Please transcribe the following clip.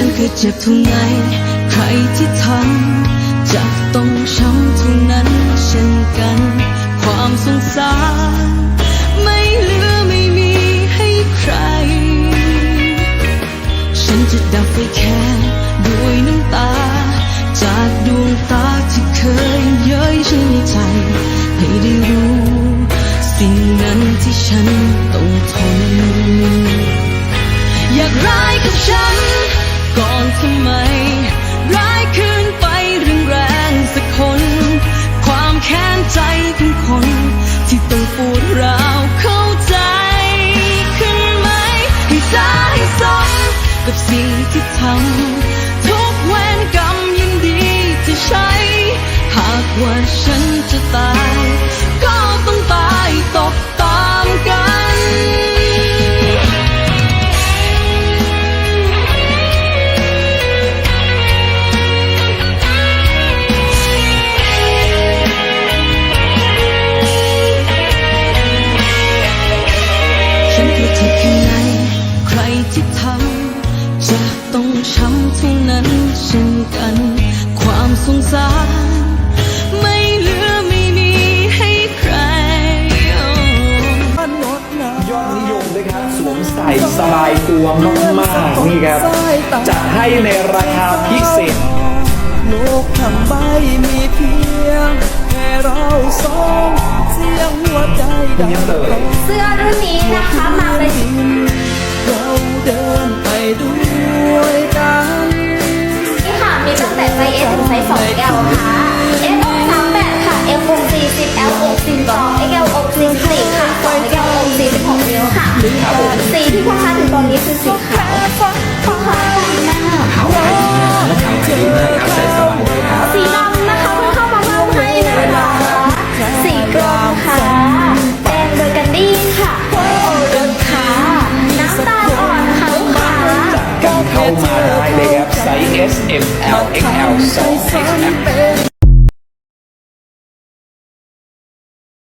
ฉันเคยเจ็บเท่าไหนใครที่ทำจะต้องช้ำเท่านั้นเช่นกัน ความสงสารไม่เหลือไม่มีให้ใคร ฉันจะดับไฟแค่ด้วยน้ำตา จากดวงตาที่เคยเย้ยฉันในใจ ให้ได้รู้สิ่งนั้น กับสิ่งที่ทำทุกเวรกรรมยินดีจะใช้ หากว่าฉันจะตาย ก็ต้องตายตกตามกันฉันเคยเจ็บแค่ไหน ดนิยมด้วยครับ สวมใส่สบายตัวมากๆนี่ครับจัดให้ในราคาพิเศษโลกทั้งใบมีเพียงแค่เราสองเสียงหัวใจดังยังเลยเสื้อรุ่นนี้นะคะมาเป็นเรา 46นิ้วค่ะสีที่พ่อค้าถึงตอนนี้คือสีขาวพ่อค้าดังมากขาวขายดีมากขาวขายดีมากครับใส่สบายเลยครับสีดำนะคะเพิ่งเข้ามาเพิ่มให้นะคะสีกรมค่ะแดงเบอร์กันดี้ค่ะโอรสค่ะน้ำตาลอ่อนค่ะลูกค้าเข้ามาได้เลยครับไซส์ S M L X L 2 X L